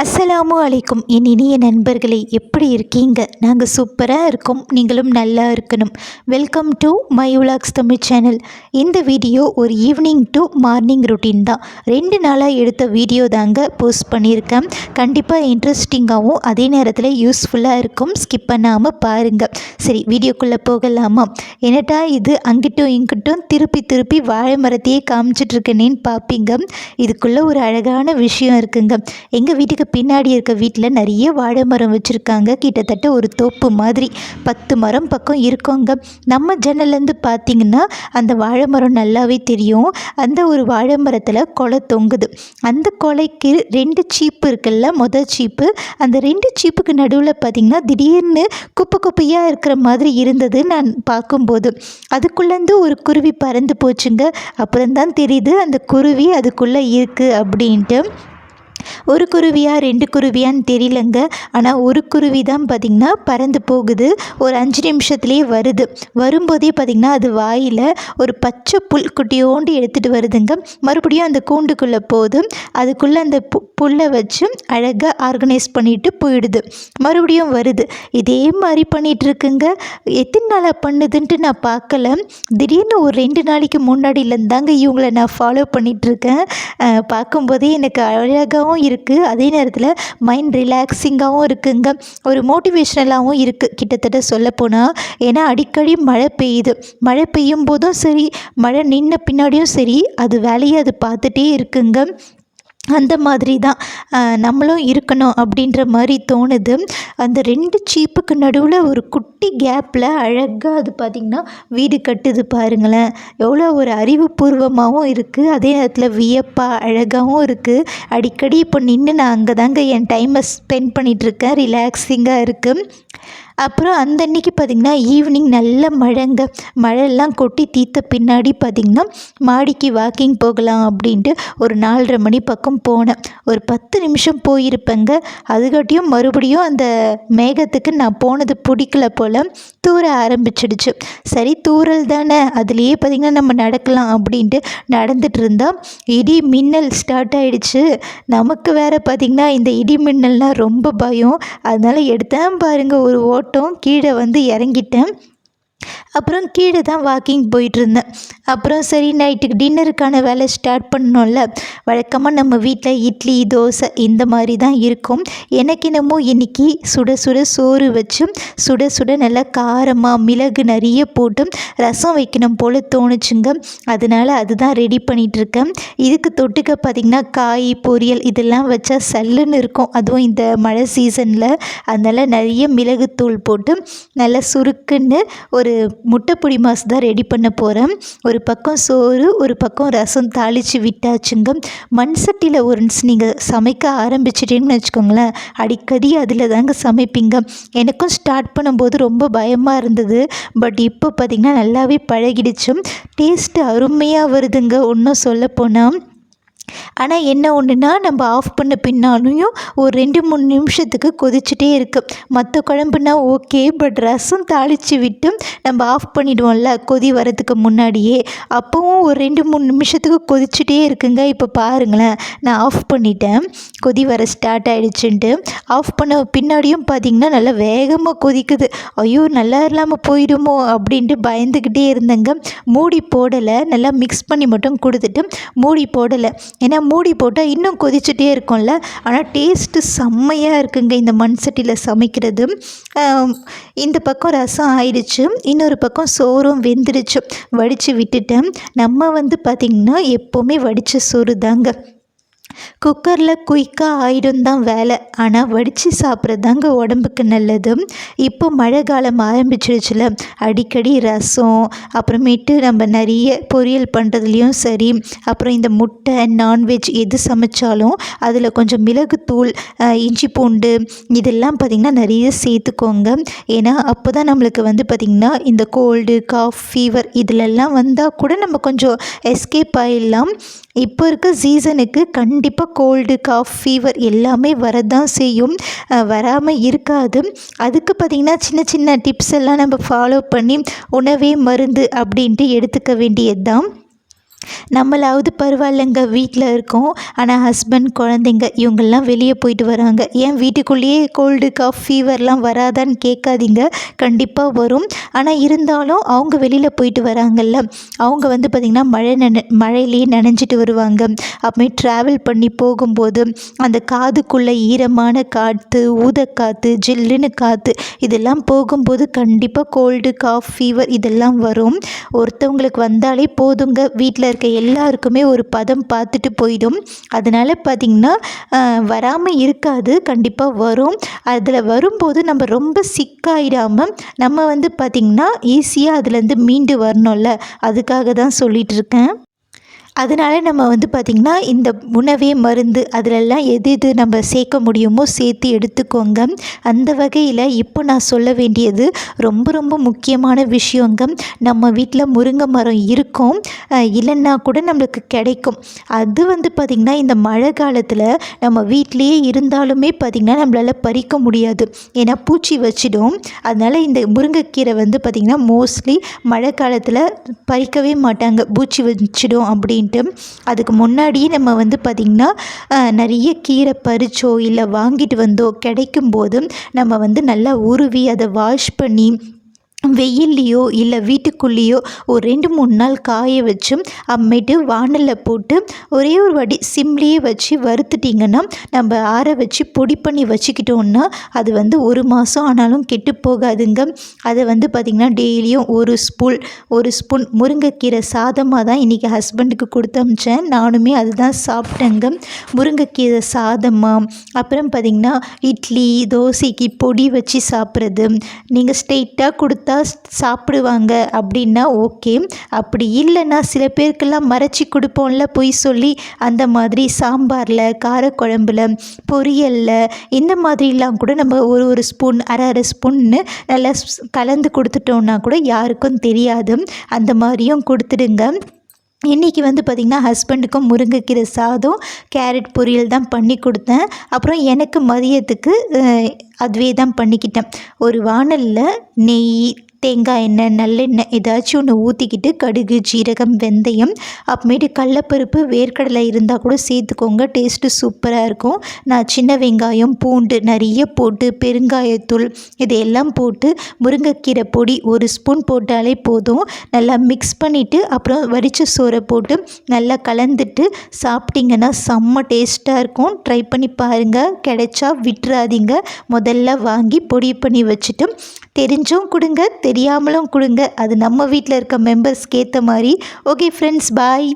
அஸ்ஸலாமு அலைக்கும். என் இனிய நண்பர்களே எப்படி இருக்கீங்க? நாங்கள் சூப்பராக இருக்கோம். நீங்களும் நல்லா இருக்கணும். வெல்கம் டு மை உலாக்ஸ் தமிழ் சேனல் இந்த வீடியோ ஒரு ஈவினிங் டு மார்னிங் ரொட்டீன் தான். ரெண்டு நாளாக எடுத்த வீடியோ தாங்க போஸ்ட் பண்ணியிருக்கேன். கண்டிப்பாக இன்ட்ரெஸ்டிங்காகவும் அதே நேரத்தில் யூஸ்ஃபுல்லாக இருக்கும். ஸ்கிப் பண்ணாமல் பாருங்கள் சரி வீடியோக்குள்ளே போகலாமா? என்னட்டா இது? அங்கிட்டும் இங்கிட்டும் திருப்பி திருப்பி வாழை மரத்தையே காமிச்சிட்ருக்கேனேன்னு பார்ப்பீங்க இதுக்குள்ளே ஒரு அழகான விஷயம் இருக்குங்க. எங்கள் வீட்டுக்கு பின்னாடி இருக்க வீட்டில் நிறைய வாழை மரம் வச்சுருக்காங்க. கிட்டத்தட்ட ஒரு தோப்பு மாதிரி. பத்து மரம் பக்கம் இருக்கோங்க. நம்ம ஜன்னல்லேருந்து பார்த்தீங்கன்னா அந்த வாழை மரம் நல்லாவே தெரியும். அந்த ஒரு வாழை மரத்தில் கொலை தொங்குது. அந்த கொலைக்கு ரெண்டு சீப்பு இருக்குல்ல மொதல் சீப்பு. அந்த ரெண்டு சீப்புக்கு நடுவில் பார்த்திங்கன்னா திடீர்னு குப்பை குப்பையாக இருக்கிற மாதிரி இருந்தது நான் பார்க்கும்போது அதுக்குள்ளேருந்து ஒரு குருவி பறந்து போச்சுங்க. அப்புறம்தான் தெரியுது அந்த குருவி அதுக்குள்ளே இருக்குது அப்படின்ட்டு. ஒரு குருவியா ரெண்டு குருவியான்னு தெரியலங்க. ஆனால் ஒரு குருவி தான் பார்த்திங்கன்னா பறந்து போகுது. ஒரு அஞ்சு நிமிஷத்துலேயே வருது. வரும்போதே பார்த்திங்கன்னா அது வாயில் ஒரு பச்சை புல் குட்டியோண்டு எடுத்துகிட்டு வருதுங்க. மறுபடியும் அந்த கூண்டுக்குள்ளே போகுது. அதுக்குள்ளே அந்த பு புல்லை வச்சு அழகாக ஆர்கனைஸ் பண்ணிட்டு போயிடுது. மறுபடியும் வருது. இதே மாதிரி பண்ணிகிட்டு இருக்குங்க எத்தனை நாளாக பண்ணுதுன்ட்டு நான் பார்க்கல திடீர்னு ஒரு ரெண்டு நாளைக்கு முன்னாடியிலேருந்தாங்க தாங்க நான் ஃபாலோ பண்ணிகிட்ருக்கேன் பார்க்கும்போதே எனக்கு அழகாகவும் இருக்குது அதே நேரத்தில் மைண்ட் ரிலாக்ஸிங்காகவும் இருக்குங்க. ஒரு மோட்டிவேஷ்னலாகவும் இருக்குது கிட்டத்தட்ட சொல்லப்போனால் ஏன்னா அடிக்கடி மழை பெய்யுது. மழை பெய்யும் போதும் சரி மழை நின்ன பின்னாடியும் சரி அது வேலையை அது பார்த்துட்டே இருக்குங்க. அந்த மாதிரி தான் நம்மளும் இருக்கணும் அப்படின்ற மாதிரி தோணுது. அந்த ரெண்டு சீப்புக்கு நடுவில் ஒரு குட்டி கேப்பில் அழகாக அது பார்த்திங்கன்னா வீடு கட்டுது பாருங்களேன். எவ்வளோ ஒரு அறிவுபூர்வமாகவும் இருக்குது அதே நேரத்தில் வியப்பாக அழகாகவும் இருக்குது அடிக்கடி இப்போ நின்று நான் அங்கே தாங்க என் டைமை ஸ்பெண்ட் பண்ணிகிட்ருக்கேன் ரிலாக்ஸிங்காக இருக்குது அப்புறம் அந்த அன்னைக்கு பார்த்திங்கன்னா ஈவினிங் நல்ல மழைங்க. மழையெல்லாம் கொட்டி தீர்த்த பின்னாடி பார்த்திங்கன்னா மாடிக்கு வாக்கிங் போகலாம் அப்படின்ட்டு ஒரு நாலரை மணி பக்கம் போனேன். ஒரு பத்து நிமிஷம் போயிருப்பேங்க. அதுக்காட்டியும் மறுபடியும் அந்த மேகத்துக்கு நான் போனது பிடிக்கல போல் தூர ஆரம்பிச்சிடுச்சு. சரி தூரல் தானே. அதுலேயே பார்த்திங்கன்னா நம்ம நடக்கலாம் அப்படின்ட்டு நடந்துட்டு இருந்தால் இடி மின்னல் ஸ்டார்ட் ஆகிடுச்சு நமக்கு வேறு பார்த்திங்கன்னா இந்த இடி மின்னல்னால் ரொம்ப பயம். அதனால் எடுத்தேன் பாருங்கள் ஒரு போட்டும் கீழே வந்து இறங்கிட்டேன் அப்புறம் கீழே தான் வாக்கிங் போயிட்டுருந்தேன். அப்புறம் சரி நைட்டுக்கு டின்னருக்கான வேலை ஸ்டார்ட் பண்ணோம்ல வழக்கமாக நம்ம வீட்டில் இட்லி தோசை இந்த மாதிரி தான் இருக்கும். எனக்கு என்னமோ இன்றைக்கி சுட சுட சோறு வச்சு சுட சுட நல்லா காரமாக மிளகு நிறைய போட்டு ரசம் வைக்கணும் போல் தோணுச்சுங்க. அதனால் அதுதான் ரெடி பண்ணிகிட்ருக்கேன் இதுக்கு தொட்டுக்க பார்த்திங்கன்னா காய் பொரியல் இதெல்லாம் வச்சா சல்லுன்னு இருக்கும். அதுவும் இந்த மழை சீசனில் அதனால் நிறைய மிளகுத்தூள் போட்டு நல்லா சுருக்குன்னு ஒரு முட்டை பொடி மாஸ் தான் ரெடி பண்ண போகிறேன் ஒரு பக்கம் சோறு ஒரு பக்கம் ரசம் தாளித்து விட்டாச்சுங்க மண் சட்டியில் ஒன்ஸ் நீங்கள் சமைக்க ஆரம்பிச்சிட்டேன்னு வச்சுக்கோங்களேன். அடிக்கடி அதில் தாங்க சமைப்பீங்க. எனக்கும் ஸ்டார்ட் பண்ணும்போது ரொம்ப பயமாக இருந்தது. பட் இப்போ பார்த்திங்கன்னா நல்லாவே பழகிடுச்சு. டேஸ்ட்டு அருமையாக வருதுங்க. ஒன்றும் சொல்லப்போனால் ஆனால் என்ன ஒன்றுனா நம்ம ஆஃப் பண்ண பின்னாலையும் ஒரு ரெண்டு மூணு நிமிஷத்துக்கு கொதிச்சுட்டே இருக்கு. மற்ற குழம்புனா ஓகே பட் ரசம் தாளித்து விட்டு நம்ம ஆஃப் பண்ணிவிடுவோம்ல கொதி வரதுக்கு முன்னாடியே. அப்போவும் ஒரு ரெண்டு மூணு நிமிஷத்துக்கு கொதிச்சுட்டே இருக்குங்க இப்போ பாருங்களேன். நான் ஆஃப் பண்ணிட்டேன். கொதி வர ஸ்டார்ட் ஆகிடுச்சுன்ட்டு ஆஃப் பண்ண பின்னாடியும் பார்த்திங்கன்னா நல்லா வேகமாக கொதிக்குது. ஐயோ நல்லா இல்லாமல் போயிடுமோ அப்படின்ட்டு பயந்துக்கிட்டே இருந்தேங்க. மூடி போடலை. நல்லா மிக்ஸ் பண்ணி மட்டும் கொடுத்துட்டு மூடி போடலை. ஏன்னா மூடி போட்டால் இன்னும் கொதிச்சுட்டே இருக்கும்ல. ஆனால் டேஸ்ட்டு செம்மையாக இருக்குங்க இந்த மண் சட்டியில் சமைக்கிறது. இந்த பக்கம் ரசம் ஆயிடுச்சு. இன்னொரு பக்கம் சோறும் வெந்துடுச்சு வடித்து விட்டுட்டேன். நம்ம வந்து பார்த்திங்கன்னா எப்போவுமே வடித்த சோறு தாங்க. குக்கரில் குயிக்காக ஆயிடும் தான் வேலை. ஆனால் வடித்து சாப்பிட்றதாங்க உடம்புக்கு நல்லது. இப்போ மழை காலம் ஆரம்பிச்சிருச்சுல. அடிக்கடி ரசம் அப்புறமேட்டு நம்ம நிறைய பொரியல் பண்ணுறதுலையும் சரி அப்புறம் இந்த முட்டை நான்வெஜ் எது சமைச்சாலும் அதில் கொஞ்சம் மிளகுத்தூள் இஞ்சி பூண்டு இதெல்லாம் பார்த்திங்கன்னா நிறைய சேர்த்துக்கோங்க. ஏன்னா அப்போ தான் நம்மளுக்கு வந்து பார்த்திங்கன்னா இந்த கோல்டு காஃப் ஃபீவர் இதிலெல்லாம் வந்தால் கூட நம்ம கொஞ்சம் எஸ்கேப் ஆகிடலாம் இப்போ இருக்க சீசனுக்கு கண்டிப்பாக கோல்டு காஃப் ஃபீவர் எல்லாமே வரதான் செய்யும். வராமல் இருக்காது. அதுக்கு பார்த்திங்கன்னா சின்ன சின்ன டிப்ஸ் எல்லாம் நம்ம ஃபாலோ பண்ணி உணவே மருந்து அப்படின்ட்டு எடுத்துக்க வேண்டியது தான் நம்மளாவது பரவாயில்லைங்க வீட்டில் இருக்கோம். ஆனால் ஹஸ்பண்ட் குழந்தைங்க இவங்கெல்லாம் வெளியே போயிட்டு வராங்க. ஏன் வீட்டுக்குள்ளேயே கோல்டு காஃப் ஃபீவர்லாம் வராதான்னு கேட்காதீங்க. கண்டிப்பாக வரும். ஆனால் இருந்தாலும் அவங்க வெளியில் போயிட்டு வராங்கல்ல. அவங்க வந்து பார்த்திங்கன்னா மழை நன மழையிலேயே நனைஞ்சிட்டு வருவாங்க. அப்புறமே ட்ராவல் பண்ணி போகும்போது அந்த காதுக்குள்ளே ஈரமான காற்று ஊதக்காற்று ஜில்லுன்னு காற்று இதெல்லாம் போகும்போது கண்டிப்பாக கோல்டு காஃப் ஃபீவர் இதெல்லாம் வரும். ஒருத்தவங்களுக்கு வந்தாலே போதுங்க. வீட்டில் இருக்க எல்லாருக்குமே ஒரு பதம் பார்த்துட்டு போயிடும். அதனால் பார்த்திங்கன்னா வராமல் இருக்காது. கண்டிப்பாக வரும். அதில் வரும்போது நம்ம ரொம்ப சிக்காயிடாமல் நம்ம வந்து பார்த்திங்கன்னா ஈஸியாக அதுலேருந்து மீண்டு வரணும்ல. அதுக்காக தான் சொல்லிகிட்ருக்கேன் அதனால நம்ம வந்து பார்த்திங்கன்னா இந்த உணவே மருந்து அதிலெல்லாம் எது எது நம்ம சேர்க்க முடியுமோ சேர்த்து எடுத்துக்கோங்க. அந்த வகையில் இப்போ நான் சொல்ல வேண்டியது ரொம்ப ரொம்ப முக்கியமான விஷயங்க. நம்ம வீட்டில் முருங்கை மரம் இருக்கும். இல்லைன்னா கூட நம்மளுக்கு கிடைக்கும். அது வந்து பார்த்திங்கன்னா இந்த மழை காலத்தில் நம்ம வீட்லேயே இருந்தாலுமே பார்த்திங்கன்னா நம்மளால் பறிக்க முடியாது. ஏன்னா பூச்சி வச்சிடும். அதனால் இந்த முருங்கைக்கீரை வந்து பார்த்திங்கன்னா மோஸ்ட்லி மழை காலத்தில் பறிக்கவே மாட்டாங்க. பூச்சி வச்சிடும் அப்படின்னு அப்படின்ட்டு அதுக்கு முன்னாடியே நம்ம வந்து பார்த்திங்கன்னா நிறைய கீரை பறிச்சோ இல்லை வாங்கிட்டு வந்தோ கிடைக்கும் போது நம்ம வந்து நல்லா உருவி அதை வாஷ் பண்ணி வெயில்லையோ இல்லை வீட்டுக்குள்ளேயோ ஒரு ரெண்டு மூணு நாள் காய வச்சு அம்மேட்டு வானலில் போட்டு ஒரே ஒரு வாட்டி சிம்லேயே வச்சு வறுத்துட்டிங்கன்னா நம்ம ஆற வச்சு பொடி பண்ணி வச்சுக்கிட்டோன்னா அது வந்து ஒரு மாதம் ஆனாலும் கெட்டு போகாதுங்க. அதை வந்து பார்த்திங்கன்னா டெய்லியும் ஒரு ஸ்பூன் ஒரு ஸ்பூன் முருங்கைக்கீரை சாதமாக தான் இன்றைக்கி ஹஸ்பண்டுக்கு கொடுத்து அமிச்சேன். நானுமே அதுதான் சாப்பிட்டேங்க. முருங்கைக்கீரை சாதமாக அப்புறம் பார்த்திங்கன்னா இட்லி தோசைக்கு பொடி வச்சு சாப்பிட்றது. நீங்கள் ஸ்ட்ரெயிட்டாக கொடுத்தா சாப்பிடுவாங்க அப்படின்னா ஓகே அப்படி இல்லைன்னா சில பேருக்கெல்லாம் மறைச்சி கொடுப்போம்ல பொய் சொல்லி. அந்த மாதிரி சாம்பாரில் காரக்குழம்புல பொரியலில் இந்த மாதிரிலாம் கூட நம்ம ஒரு ஒரு ஸ்பூன் அரை அரை ஸ்பூன்னு நல்லா கலந்து கொடுத்துட்டோன்னா கூட யாருக்கும் தெரியாது. அந்த மாதிரியும் கொடுத்துடுங்க. இன்றைக்கி வந்து பார்த்திங்கன்னா ஹஸ்பண்டுக்கும் முருங்கைக்கீரை சாதம் கேரட் பொரியல் தான் பண்ணி கொடுத்தேன். அப்புறம் எனக்கு மதியத்துக்கு அதுவே தான் பண்ணிக்கிட்டேன். ஒரு வானலில் நெய் தேங்காய் எண்ணெய் நல்லெண்ணெய் ஏதாச்சும் ஒன்று ஊற்றிக்கிட்டு கடுகு ஜீரகம் வெந்தயம் அப்புறமேட்டு கடலப்பருப்பு வேர்க்கடலை இருந்தால் கூட சேர்த்துக்கோங்க. டேஸ்ட்டு சூப்பராக இருக்கும். நான் சின்ன வெங்காயம் பூண்டு நிறைய போட்டு பெருங்காயத்தூள் இதையெல்லாம் போட்டு முருங்கைக்கீரை பொடி ஒரு ஸ்பூன் போட்டாலே போதும். நல்லா மிக்ஸ் பண்ணிவிட்டு அப்புறம் வடித்த சோறை போட்டு நல்லா கலந்துட்டு சாப்பிட்டிங்கன்னா செம்ம டேஸ்ட்டாக இருக்கும். ட்ரை பண்ணி பாருங்கள் கிடைச்சா விட்டுறாதீங்க. முதல்ல வாங்கி பொடி பண்ணி வச்சுட்டு தெரிஞ்சும் கொடுங்க. தெரியாமலும் கொடுங்க. அது நம்ம வீட்டில் இருக்க மெம்பர்ஸ்க்கு ஏற்ற மாதிரி. Okay friends bye